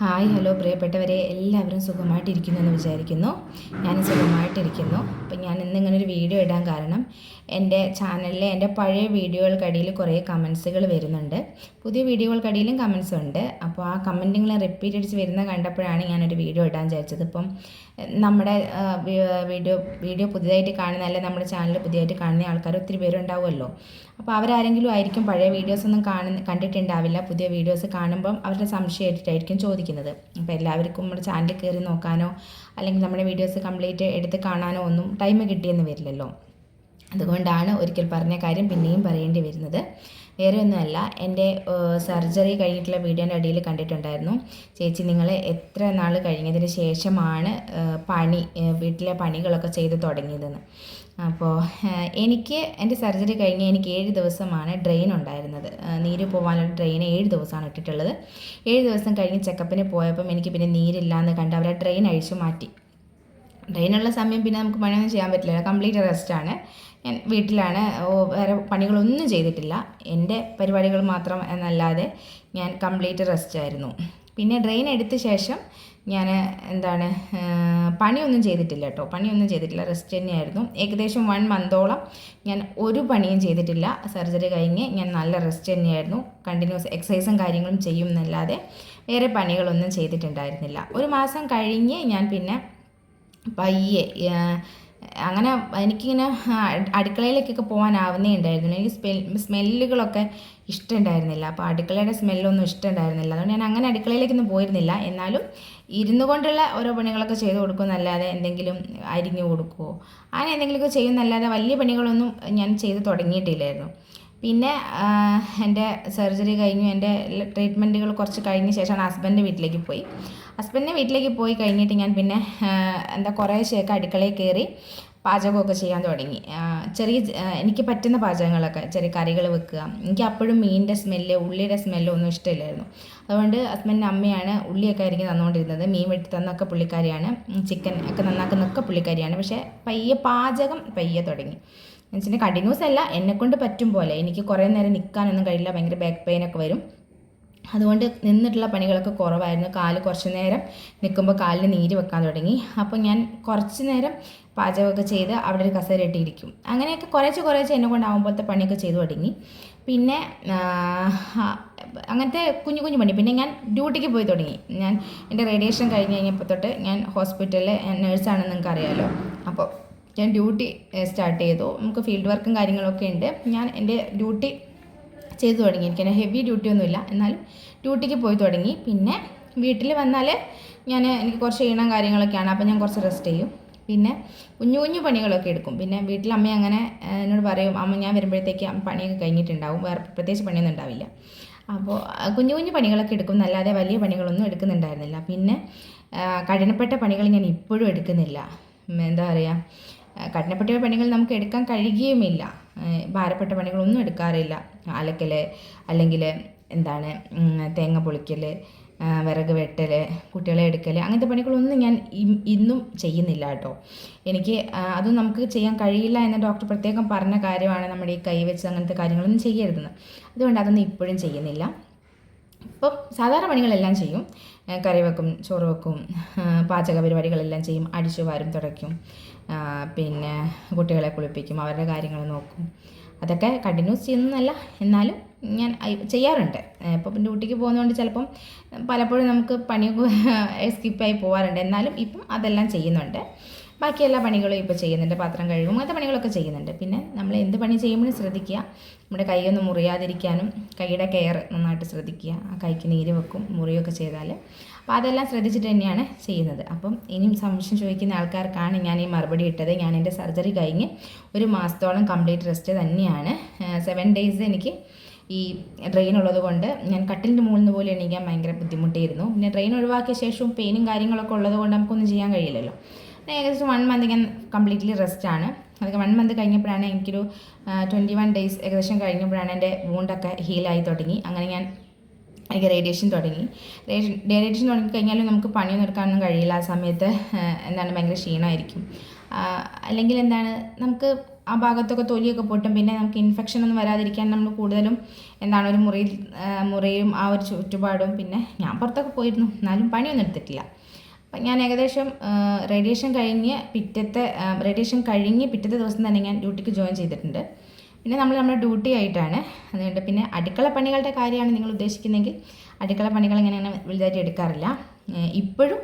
Hi hello പ്രിയപ്പെട്ടവരെ എല്ലാവരും സുഖമായിട്ടിരിക്കുന്നു എന്ന് വിചാരിക്കുന്നു. ഞാൻ സുഖമായിട്ടിരിക്കുന്നു. അപ്പം ഞാൻ ഇന്ന് ഇങ്ങനെ ഒരു വീഡിയോ ഇടാൻ കാരണം എന്റെ ചാനലിലെ എന്റെ പഴയ വീഡിയോകൾക്കടിയിൽ കുറേ കമൻസുകൾ വരുന്നുണ്ട്. പുതിയ വീഡിയോകൾക്കടിയിലും കമൻസ് ഉണ്ട്. അപ്പോൾ ആ കമന്റുകൾ റിപ്പീറ്റ് അടിച്ച് വരുന്ന കണ്ടപ്പോഴാണ് ഞാനൊരു വീഡിയോ ഇടാൻ വിചാരിച്ചത്. ഇപ്പം നമ്മുടെ വീഡിയോ വീഡിയോ പുതിയതായിട്ട് കാണുന്ന അല്ലെങ്കിൽ നമ്മുടെ ചാനൽ പുതിയതായിട്ട് കാണുന്ന ആൾക്കാർ ഒത്തിരി പേരുണ്ടാവുമല്ലോ. അപ്പോൾ അവരാരെങ്കിലും ആയിരിക്കും പഴയ വീഡിയോസൊന്നും കാണുന്ന കണ്ടിട്ടുണ്ടാവില്ല. പുതിയ വീഡിയോസ് കാണുമ്പം അവരുടെ സംശയമായിട്ടായിരിക്കും ചോദിക്കുന്നത്. അപ്പോൾ എല്ലാവർക്കും നമ്മുടെ ചാനൽ കയറി നോക്കാനോ അല്ലെങ്കിൽ നമ്മുടെ വീഡിയോസ് കംപ്ലീറ്റ് എടുത്ത് കാണാനോ ഒന്നും ടൈം കിട്ടിയെന്ന് വരില്ലല്ലോ. അതുകൊണ്ടാണ് ഒരിക്കൽ പറഞ്ഞ കാര്യം പിന്നെയും പറയേണ്ടി വരുന്നത്. വേറെ ഒന്നുമല്ല എന്റെ സർജറി കഴിഞ്ഞിട്ടുള്ള വീഡിയോന്റെ അടിയിൽ കണ്ടിട്ടുണ്ടായിരുന്നു. ചേച്ചി നിങ്ങൾ എത്ര നാൾ കഴിഞ്ഞതിന് ശേഷമാണ് പണി വീട്ടിലെ പണികളൊക്കെ ചെയ്ത് തുടങ്ങിയതെന്ന്. അപ്പോൾ എനിക്ക് എന്റെ സർജറി കഴിഞ്ഞ് എനിക്ക് ഏഴ് ദിവസമാണ് ഡ്രെയിൻ ഉണ്ടായിരുന്നത്. നീര് പോകാനുള്ള ഡ്രെയിൻ ഏഴ് ദിവസമാണ് ഇട്ടിട്ടുള്ളത്. ഏഴ് ദിവസം കഴിഞ്ഞ് ചെക്കപ്പിന് പോയപ്പം എനിക്ക് പിന്നെ നീരില്ല എന്ന് കണ്ട് അവരെ ഡ്രെയിൻ അഴിച്ചു മാറ്റി. ഡ്രെയിനുള്ള സമയം പിന്നെ നമുക്ക് പണിയൊന്നും ചെയ്യാൻ പറ്റില്ല. കംപ്ലീറ്റ് റെസ്റ്റാണ്. ഞാൻ വീട്ടിലാണ്. വേറെ പണികളൊന്നും ചെയ്തിട്ടില്ല. എന്റെ പരിപാടികൾ മാത്രം എന്നല്ലാതെ ഞാൻ കംപ്ലീറ്റ് റെസ്റ്റ് ആയിരുന്നു പിന്നെ ഡ്രെയിൻ എടുത്ത ശേഷം ഞാൻ എന്താണ് പണിയൊന്നും ചെയ്തിട്ടില്ല കേട്ടോ. പണിയൊന്നും ചെയ്തിട്ടില്ല. റെസ്റ്റ് തന്നെയായിരുന്നു. ഏകദേശം വൺ മന്തോളം ഞാൻ ഒരു പണിയും ചെയ്തിട്ടില്ല. സർജറി കഴിഞ്ഞ് ഞാൻ നല്ല റെസ്റ്റ് തന്നെയായിരുന്നു. കണ്ടിന്യൂസ് എക്സസൈസും കാര്യങ്ങളും ചെയ്യും എന്നല്ലാതെ വേറെ പണികളൊന്നും ചെയ്തിട്ടുണ്ടായിരുന്നില്ല. ഒരു മാസം കഴിഞ്ഞ് ഞാൻ പിന്നെ പയ്യെ അങ്ങനെ എനിക്കിങ്ങനെ അടുക്കളയിലേക്കൊക്കെ പോകാനാവുന്നേ ഉണ്ടായിരുന്നു എനിക്ക് സ്മെൽ സ്മെല്ലുകളൊക്കെ ഇഷ്ടമുണ്ടായിരുന്നില്ല. അപ്പോൾ അടുക്കളയുടെ സ്മെല്ലൊന്നും ഇഷ്ടമുണ്ടായിരുന്നില്ല. അതുകൊണ്ട് ഞാൻ അങ്ങനെ അടുക്കളയിലേക്കൊന്നും പോയിരുന്നില്ല. എന്നാലും ഇരുന്നു കൊണ്ടുള്ള ഓരോ പണികളൊക്കെ ചെയ്ത് കൊടുക്കുമെന്നല്ലാതെ എന്തെങ്കിലും അരിഞ്ഞു കൊടുക്കുമോ അങ്ങനെ എന്തെങ്കിലുമൊക്കെ ചെയ്യുന്നല്ലാതെ വലിയ പണികളൊന്നും ഞാൻ ചെയ്ത് തുടങ്ങിയിട്ടില്ലായിരുന്നു. പിന്നെ എന്റെ സർജറി കഴിഞ്ഞു. എന്റെ ട്രീറ്റ്മെന്റുകൾ കുറച്ച് കഴിഞ്ഞ ശേഷമാണ് ഹസ്ബൻഡ് വീട്ടിലേക്ക് പോയി. ഹസ്ബൻഡിന്റെ വീട്ടിലേക്ക് പോയി കഴിഞ്ഞിട്ട് ഞാൻ പിന്നെ എന്താ കുറേശ്ശെയൊക്കെ അടുക്കളയിൽ കയറി പാചകമൊക്കെ ചെയ്യാൻ തുടങ്ങി. ചെറിയ എനിക്ക് പറ്റുന്ന പാചകങ്ങളൊക്കെ ചെറിയ കറികൾ വെക്കുക. എനിക്ക് അപ്പോഴും മീനിന്റെ സ്മെല്ല് ഉള്ളിയുടെ സ്മെല്ലോ ഒന്നും ഇഷ്ടമില്ലായിരുന്നു. അതുകൊണ്ട് ഹസ്ബൻഡിന്റെ അമ്മയാണ് ഉള്ളിയൊക്കെ ആയിരിക്കും തന്നുകൊണ്ടിരുന്നത്. മീൻ വെട്ടി തന്നൊക്കെ പുള്ളിക്കാരിയാണ്. ചിക്കൻ ഒക്കെ നന്നാക്കുന്നൊക്കെ പുള്ളിക്കാരിയാണ്. പക്ഷേ പയ്യെ പാചകം പയ്യെ തുടങ്ങി. എന്നുവെച്ചാൽ കണ്ടിന്യൂസ് അല്ല എന്നെക്കൊണ്ട് പറ്റും പോലെ. എനിക്ക് കുറേ നേരം നിൽക്കാനൊന്നും കഴിയില്ല ഭയങ്കര ബാക്ക് പെയിനൊക്കെ വരും. അതുകൊണ്ട് നിന്നിട്ടുള്ള പണികളൊക്കെ കുറവായിരുന്നു. കാൽ കുറച്ച് നേരം നിൽക്കുമ്പോൾ കാലിന് നീര് വെക്കാൻ തുടങ്ങി. അപ്പോൾ ഞാൻ കുറച്ച് നേരം പാചകമൊക്കെ ചെയ്ത് അവിടെ ഒരു കസേര ഇട്ടിരിക്കും. അങ്ങനെയൊക്കെ കുറേശ്ശെ കുറേശ്ശെ എന്നെ കൊണ്ടാവുമ്പോഴത്തെ പണിയൊക്കെ ചെയ്തു തുടങ്ങി. പിന്നെ അങ്ങനത്തെ കുഞ്ഞു കുഞ്ഞു പണി. പിന്നെ ഞാൻ ഡ്യൂട്ടിക്ക് പോയി തുടങ്ങി. ഞാൻ എന്റെ റേഡിയേഷൻ കഴിഞ്ഞ് കഴിഞ്ഞപ്പോൾ തൊട്ട് ഞാൻ ഹോസ്പിറ്റലിലെ നേഴ്സാണെന്ന് നിങ്ങൾക്ക് അറിയാമല്ലോ അപ്പോൾ ഞാൻ ഡ്യൂട്ടി സ്റ്റാർട്ട് ചെയ്തു. നമുക്ക് ഫീൽഡ് വർക്കും കാര്യങ്ങളൊക്കെ ഉണ്ട്. ഞാൻ എന്റെ ഡ്യൂട്ടി ചെയ്തു തുടങ്ങി. എനിക്ക് എന്റെ ഹെവി ഡ്യൂട്ടി ഒന്നുമില്ല. എന്നാലും ഡ്യൂട്ടിക്ക് പോയി തുടങ്ങി. പിന്നെ വീട്ടിൽ വന്നാൽ ഞാൻ എനിക്ക് കുറച്ച് ക്ഷീണം കാര്യങ്ങളൊക്കെയാണ്. അപ്പോൾ ഞാൻ കുറച്ച് റെസ്റ്റ് ചെയ്യും. പിന്നെ കുഞ്ഞു കുഞ്ഞു പണികളൊക്കെ എടുക്കും. പിന്നെ വീട്ടിൽ അമ്മ അങ്ങനെ എന്നോട് പറയും അമ്മ ഞാൻ വരുമ്പോഴത്തേക്ക് പണിയൊക്കെ കഴിഞ്ഞിട്ടുണ്ടാവും. വേറെ പ്രത്യേകിച്ച് പണിയൊന്നും ഉണ്ടാവില്ല. അപ്പോൾ കുഞ്ഞു കുഞ്ഞു പണികളൊക്കെ എടുക്കും. എന്നല്ലാതെ വലിയ പണികളൊന്നും എടുക്കുന്നുണ്ടായിരുന്നില്ല. പിന്നെ കഠിനപ്പെട്ട പണികൾ ഞാൻ ഇപ്പോഴും എടുക്കുന്നില്ല. എന്താ പറയുക കഠിനപ്പെട്ട പണികൾ നമുക്ക് എടുക്കാൻ കഴിയുകയുമില്ല. ഭാരപ്പെട്ട പണികളൊന്നും എടുക്കാറില്ല. അലക്കൽ അല്ലെങ്കിൽ എന്താണ് തേങ്ങ പൊളിക്കൽ വിറക് വെട്ടൽ കുട്ടികളെ എടുക്കൽ അങ്ങനത്തെ പണികളൊന്നും ഞാൻ ഇന്നും ചെയ്യുന്നില്ല കേട്ടോ. എനിക്ക് അതും നമുക്ക് ചെയ്യാൻ കഴിയില്ല എന്ന് ഡോക്ടർ പ്രത്യേകം പറഞ്ഞ കാര്യമാണ് നമ്മുടെ ഈ കൈവച്ച് അങ്ങനത്തെ കാര്യങ്ങളൊന്നും ചെയ്യരുതെന്ന്. അതുകൊണ്ട് അതൊന്നും ഇപ്പോഴും ചെയ്യുന്നില്ല. ഇപ്പം സാധാരണ പണികളെല്ലാം ചെയ്യും. കറി വെക്കും ചോറ് വെക്കും പാചക പരിപാടികളെല്ലാം ചെയ്യും. അടിച്ചു വാരും തുടയ്ക്കും. പിന്നെ കുട്ടികളെ കുളിപ്പിക്കും അവരുടെ കാര്യങ്ങൾ നോക്കും. അതൊക്കെ കണ്ടിന്യൂസ് ചെയ്യുന്നതല്ല. എന്നാലും ഞാൻ ചെയ്യാറുണ്ട്. ഇപ്പോൾ പിന്നെ ഡ്യൂട്ടിക്ക് പോകുന്നതുകൊണ്ട് ചിലപ്പം പലപ്പോഴും നമുക്ക് പണി സ്കിപ്പായി പോകാറുണ്ട് എന്നാലും ഇപ്പം അതെല്ലാം ചെയ്യുന്നുണ്ട്. ബാക്കി എല്ലാ പണികളും ഇപ്പോൾ ചെയ്യുന്നുണ്ട്. പാത്രം കഴുകും. അങ്ങനത്തെ പണികളൊക്കെ ചെയ്യുന്നുണ്ട്. പിന്നെ നമ്മൾ എന്ത് പണി ചെയ്യുമ്പോഴും ശ്രദ്ധിക്കുക. നമ്മുടെ കൈയൊന്നും മുറിയാതിരിക്കാനും കൈയുടെ കെയർ നന്നായിട്ട് ശ്രദ്ധിക്കുക. ആ കൈക്ക് നീര് വെക്കും മുറിയൊക്കെ ചെയ്താൽ അപ്പോൾ അതെല്ലാം ശ്രദ്ധിച്ചിട്ട് തന്നെയാണ് ചെയ്യുന്നത്. അപ്പം ഇനിയും സംശയം ചോദിക്കുന്ന ആൾക്കാർക്കാണ് ഞാൻ ഈ മറുപടി ഇട്ടത്. ഞാൻ എന്റെ സർജറി കഴിഞ്ഞ് ഒരു മാസത്തോളം കംപ്ലീറ്റ് റെസ്റ്റ് തന്നെയാണ്. സെവൻ ഡേയ്സ് എനിക്ക് ഈ ഡ്രെയിൻ ഉള്ളത് കൊണ്ട് ഞാൻ കട്ടിലിന്റെ മുകളിൽ നിന്ന് പോലും എണീക്കാൻ ഭയങ്കര ബുദ്ധിമുട്ടായിരുന്നു. പിന്നെ ഡ്രെയിൻ ഒഴിവാക്കിയ ശേഷവും പെയിനും കാര്യങ്ങളൊക്കെ ഉള്ളത് കൊണ്ട് നമുക്കൊന്നും ചെയ്യാൻ കഴിയില്ലല്ലോ. ഏകദേശം വൺ മന്ത് ഞാൻ കംപ്ലീറ്റ്ലി റെസ്റ്റാണ് അതൊക്കെ വൺ മന്ത് കഴിഞ്ഞപ്പോഴാണ് എനിക്കൊരു ട്വന്റി വൺ ഡേയ്സ് ഏകദേശം കഴിഞ്ഞപ്പോഴാണ് എന്റെ വൂണ്ടൊക്കെ ഹീലായി തുടങ്ങി. അങ്ങനെ ഞാൻ എനിക്ക് റേഡിയേഷൻ തുടങ്ങി. റേഡിയേഷൻ തുടങ്ങി കഴിഞ്ഞാലും നമുക്ക് പണിയൊന്നും എടുക്കാനൊന്നും കഴിയില്ല. ആ സമയത്ത് എന്താണ് ഭയങ്കര ക്ഷീണമായിരിക്കും. അല്ലെങ്കിൽ എന്താണ് നമുക്ക് ആ ഭാഗത്തൊക്കെ തൊലിയൊക്കെ പൊട്ടും. പിന്നെ നമുക്ക് ഇൻഫെക്ഷൻ ഒന്നും വരാതിരിക്കാൻ നമ്മൾ കൂടുതലും എന്താണ് ഒരു മുറിയിൽ മുറിയും ആ ഒരു ചുറ്റുപാടും. പിന്നെ ഞാൻ പുറത്തൊക്കെ പോയിരുന്നു. എന്നാലും പണിയൊന്നും എടുത്തിട്ടില്ല. ഞാൻ ഏകദേശം റേഡിയേഷൻ കഴിഞ്ഞ് പിറ്റത്തെ റേഡിയേഷൻ കഴിഞ്ഞ് പിറ്റത്തെ ദിവസം തന്നെ ഞാൻ ഡ്യൂട്ടിക്ക് ജോയിൻ ചെയ്തിട്ടുണ്ട്. പിന്നെ നമ്മൾ നമ്മുടെ ഡ്യൂട്ടി ആയിട്ടാണ്. അതുകൊണ്ട് പിന്നെ അടുക്കള പണികളുടെ കാര്യമാണ് നിങ്ങൾ ഉദ്ദേശിക്കുന്നതെങ്കിൽ അടുക്കള പണികൾ ഇങ്ങനെ വലുതായിട്ട് എടുക്കാറില്ല. ഇപ്പോഴും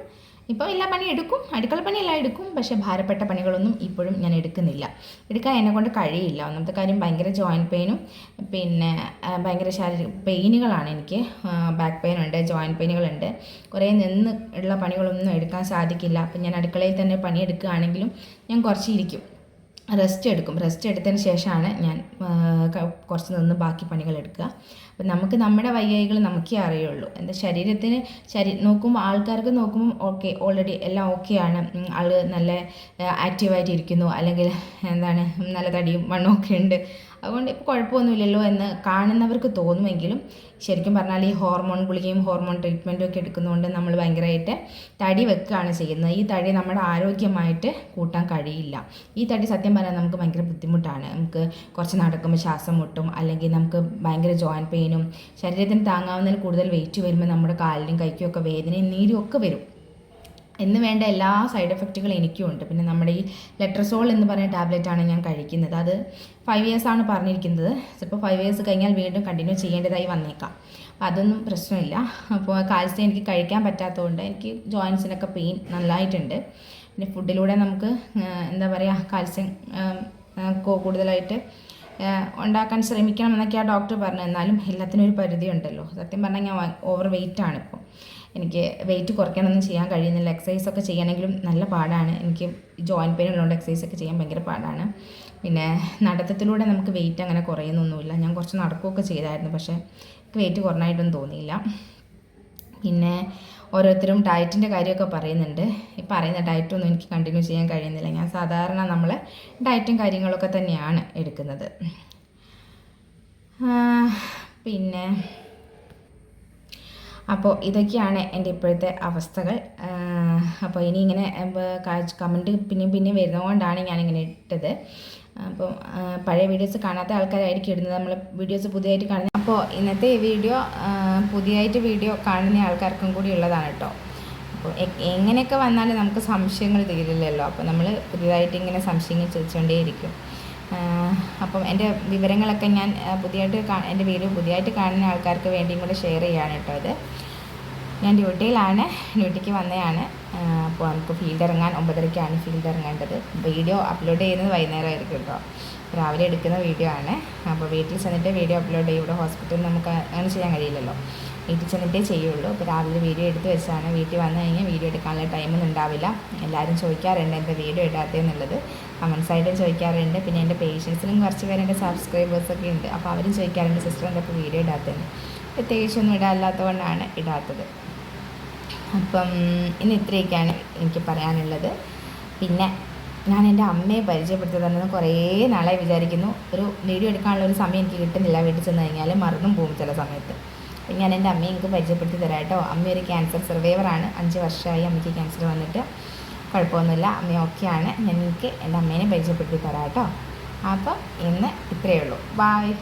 ഇപ്പോൾ എല്ലാ പണിയും എടുക്കും അടുക്കള പണിയെല്ലാം എടുക്കും പക്ഷേ ഭാരപ്പെട്ട പണികളൊന്നും ഇപ്പോഴും ഞാൻ എടുക്കുന്നില്ല. എടുക്കാൻ എന്നെ കൊണ്ട് കഴിയില്ല. ഒന്നാമത്തെ കാര്യം ഭയങ്കര ജോയിന്റ് പെയിനും പിന്നെ ഭയങ്കര ശാരീരിക പെയിനുകളാണ് എനിക്ക്. ബാക്ക് പെയിൻ ഉണ്ട് ജോയിന്റ് പെയിനുകളുണ്ട് കുറേ നിന്ന് ഉള്ള പണികളൊന്നും എടുക്കാൻ സാധിക്കില്ല. അപ്പം ഞാൻ അടുക്കളയിൽ തന്നെ പണിയെടുക്കുകയാണെങ്കിലും ഞാൻ കുറച്ച് ഇരിക്കും. റെസ്റ്റ് എടുക്കും. റെസ്റ്റ് എടുത്തതിന് ശേഷമാണ് ഞാൻ കുറച്ച് നിന്ന് ബാക്കി പണികൾ എടുക്കുക. അപ്പം നമുക്ക് നമ്മുടെ വയ്യായികൾ നമുക്കേ അറിയുള്ളൂ. എന്താ ശരീരത്തിന് ശരീ നോക്കുമ്പോൾ ആൾക്കാർക്ക് നോക്കുമ്പോൾ ഓക്കെ ഓൾറെഡി എല്ലാം ഓക്കെയാണ് ആൾ നല്ല ആക്റ്റീവായിട്ടിരിക്കുന്നു അല്ലെങ്കിൽ എന്താണ് നല്ല തടിയും വണ്ണവും ഒക്കെ ഉണ്ട്. അതുകൊണ്ട് ഇപ്പോൾ കുഴപ്പമൊന്നുമില്ലല്ലോ എന്ന് കാണുന്നവർക്ക് തോന്നുമെങ്കിലും ശരിക്കും പറഞ്ഞാൽ ഈ ഹോർമോൺ ഗുളികയും ഹോർമോൺ ട്രീറ്റ്മെന്റും ഒക്കെ എടുക്കുന്നതുകൊണ്ട് നമ്മൾ ഭയങ്കരമായിട്ട് തടി വെക്കുകയാണ് ചെയ്യുന്നത്. ഈ തടി നമ്മുടെ ആരോഗ്യമായിട്ട് കൂട്ടാൻ കഴിയില്ല. ഈ തടി സത്യം പറയാൻ നമുക്ക് ഭയങ്കര ബുദ്ധിമുട്ടാണ്. നമുക്ക് കുറച്ച് നടക്കുമ്പോൾ ശ്വാസം മുട്ടും അല്ലെങ്കിൽ നമുക്ക് ഭയങ്കര ജോയിന്റ് പെയിനും ശരീരത്തിന് താങ്ങാവുന്നതിൽ കൂടുതൽ വെയിറ്റ് വരുമ്പോൾ നമ്മുടെ കാലിനും കൈക്കും ഒക്കെ വേദനയും നീരും ഒക്കെ വരും. എന്ന് വേണ്ട എല്ലാ സൈഡ് എഫക്റ്റുകളും എനിക്കും ഉണ്ട്. പിന്നെ നമ്മുടെ ഈ ലെട്രസോൾ എന്ന് പറയുന്ന ആണ് ഞാൻ കഴിക്കുന്നത്. അത് ഫൈവ് ഇയേഴ്സ് ആണ് പറഞ്ഞിരിക്കുന്നത്. ചിലപ്പോൾ ഫൈവ് ഇയേഴ്സ് കഴിഞ്ഞാൽ വീണ്ടും കണ്ടിന്യൂ ചെയ്യേണ്ടതായി വന്നേക്കാം. അപ്പോൾ അതൊന്നും പ്രശ്നമില്ല. അപ്പോൾ കാൽസ്യം എനിക്ക് കഴിക്കാൻ പറ്റാത്തതുകൊണ്ട് എനിക്ക് ജോയിൻസിനൊക്കെ പെയിൻ നല്ലതായിട്ടുണ്ട് പിന്നെ ഫുഡിലൂടെ നമുക്ക് എന്താ പറയുക കാൽസ്യം കൂടുതലായിട്ട് ഉണ്ടാക്കാൻ ശ്രമിക്കണം എന്നൊക്കെ ആ ഡോക്ടർ പറഞ്ഞു. എന്നാലും എല്ലാത്തിനും ഒരു പരിധി ഉണ്ടല്ലോ സത്യം പറഞ്ഞാൽ ഞാൻ ഓവർ വെയിറ്റ് ആണ് ഇപ്പോൾ എനിക്ക് വെയിറ്റ് കുറയ്ക്കാനൊന്നും ചെയ്യാൻ കഴിയുന്നില്ല. എക്സസൈസ് ഒക്കെ ചെയ്യണമെങ്കിലും നല്ല പാടാണ്. എനിക്ക് ജോയിന്റ് പെയിൻ ഉള്ളതുകൊണ്ട് എക്സസൈസ് ഒക്കെ ചെയ്യാൻ ഭയങ്കര പാടാണ്. പിന്നെ നടത്തത്തിലൂടെ നമുക്ക് വെയിറ്റ് അങ്ങനെ കുറയുന്നൊന്നുമില്ല. ഞാൻ കുറച്ച് നടക്കുകയൊക്കെ ചെയ്തായിരുന്നു പക്ഷേ എനിക്ക് വെയിറ്റ് കുറഞ്ഞായിട്ടൊന്നും തോന്നിയില്ല. പിന്നെ ഓരോരുത്തരും ഡയറ്റിന്റെ കാര്യമൊക്കെ പറയുന്നുണ്ട്. ഈ പറയുന്ന ഡയറ്റൊന്നും എനിക്ക് കണ്ടിന്യൂ ചെയ്യാൻ കഴിയുന്നില്ല. ഞാൻ സാധാരണ നമ്മൾ ഡയറ്റും കാര്യങ്ങളൊക്കെ തന്നെയാണ് എടുക്കുന്നത്. പിന്നെ അപ്പോൾ ഇതൊക്കെയാണ് എന്റെ ഇപ്പോഴത്തെ അവസ്ഥകൾ. അപ്പോൾ ഇനി ഇങ്ങനെ കമന്റ് പിന്നെയും പിന്നെയും വരുന്നതുകൊണ്ടാണ് ഞാനിങ്ങനെ ഇട്ടത്. അപ്പോൾ പഴയ വീഡിയോസ് കാണാത്ത ആൾക്കാരായിരിക്കും ഇടുന്നത്. നമ്മൾ വീഡിയോസ് പുതിയതായിട്ട് കാണുന്നത് അപ്പോൾ ഇന്നത്തെ ഈ വീഡിയോ പുതിയതായിട്ട് വീഡിയോ കാണുന്ന ആൾക്കാർക്കും കൂടി ഉള്ളതാണ് കേട്ടോ. അപ്പോൾ എങ്ങനെയൊക്കെ വന്നാലും നമുക്ക് സംശയങ്ങൾ തീരില്ലല്ലോ. അപ്പോൾ നമ്മൾ പുതിയതായിട്ട് ഇങ്ങനെ സംശയങ്ങൾ ചോദിച്ചുകൊണ്ടേയിരിക്കും. അപ്പം എന്റെ വിവരങ്ങളൊക്കെ ഞാൻ പുതിയതായിട്ട് എന്റെ വീഡിയോ പുതിയതായിട്ട് കാണുന്ന ആൾക്കാർക്ക് വേണ്ടിയും കൂടെ ഷെയർ ചെയ്യാണ് കേട്ടോ ഇത്. ഞാൻ ഡ്യൂട്ടിയിലാണ് ഡ്യൂട്ടിക്ക് വന്നതാണ് അപ്പോൾ നമുക്ക് ഫീൽഡ് ഇറങ്ങാൻ ഒമ്പതരയ്ക്കാണ് ഫീൽഡ് ഇറങ്ങേണ്ടത്. വീഡിയോ അപ്ലോഡ് ചെയ്യുന്നത് വൈകുന്നേരമായിരിക്കും കേട്ടോ. രാവിലെ എടുക്കുന്ന വീഡിയോ ആണ്. അപ്പോൾ വീട്ടിൽ ചെന്നിട്ട് വീഡിയോ അപ്ലോഡ് ചെയ്യും. ഇവിടെ ഹോസ്പിറ്റലിൽ നമുക്ക് അങ്ങനെ ചെയ്യാൻ കഴിയില്ലല്ലോ. വീട്ടിൽ ചെന്നിട്ടേ ചെയ്യുള്ളൂ. അപ്പോൾ രാവിലെ വീഡിയോ എടുത്ത് വെച്ചാണ് വീട്ടിൽ വന്നു കഴിഞ്ഞാൽ വീഡിയോ എടുക്കാനുള്ള ടൈമൊന്നും ഉണ്ടാവില്ല. എല്ലാവരും ചോദിക്കാറുണ്ട് എന്റെ വീഡിയോ ഇടാത്തതെന്നുള്ളത് കമൻസായിട്ടും ചോദിക്കാറുണ്ട്. പിന്നെ എന്റെ പേഷ്യൻസിലും കുറച്ച് പേര് എന്റെ സബ്സ്ക്രൈബേഴ്സൊക്കെ ഉണ്ട്. അപ്പോൾ അവരും ചോദിക്കാറുണ്ട് സിസ്റ്റർ ഇപ്പോൾ വീഡിയോ ഇടാത്തതെന്ന്? പ്രത്യേകിച്ചൊന്നും ഇടാല്ലാത്തതുകൊണ്ടാണ് ഇടാത്തത്. അപ്പം ഇന്ന് ഇത്രയൊക്കെയാണ് എനിക്ക് പറയാനുള്ളത്. പിന്നെ ഞാൻ എന്റെ അമ്മയെ പരിചയപ്പെടുത്തി തന്നത് കുറേ നാളായി വിചാരിക്കുന്നു. ഒരു വീഡിയോ എടുക്കാനുള്ള ഒരു സമയം എനിക്ക് കിട്ടുന്നില്ല വീട്ടിൽ ചെന്ന് കഴിഞ്ഞാൽ മറന്നും പോകും ചില സമയത്ത്. അപ്പം ഞാൻ എന്റെ അമ്മയെ എനിക്ക് പരിചയപ്പെടുത്തി തരാം കേട്ടോ. അമ്മ ഒരു ക്യാൻസർ സർവൈവറാണ് അഞ്ച് വർഷമായി അമ്മയ്ക്ക് ക്യാൻസർ വന്നിട്ട്. കുഴപ്പമൊന്നുമില്ല. അമ്മ ഓക്കെയാണ് ഞാൻ എനിക്ക് എന്റെ അമ്മേനെ പരിചയപ്പെടുത്തി തരാം കേട്ടോ. അപ്പം ഇന്ന് ഇത്രയേ ഉള്ളൂ. ബായ്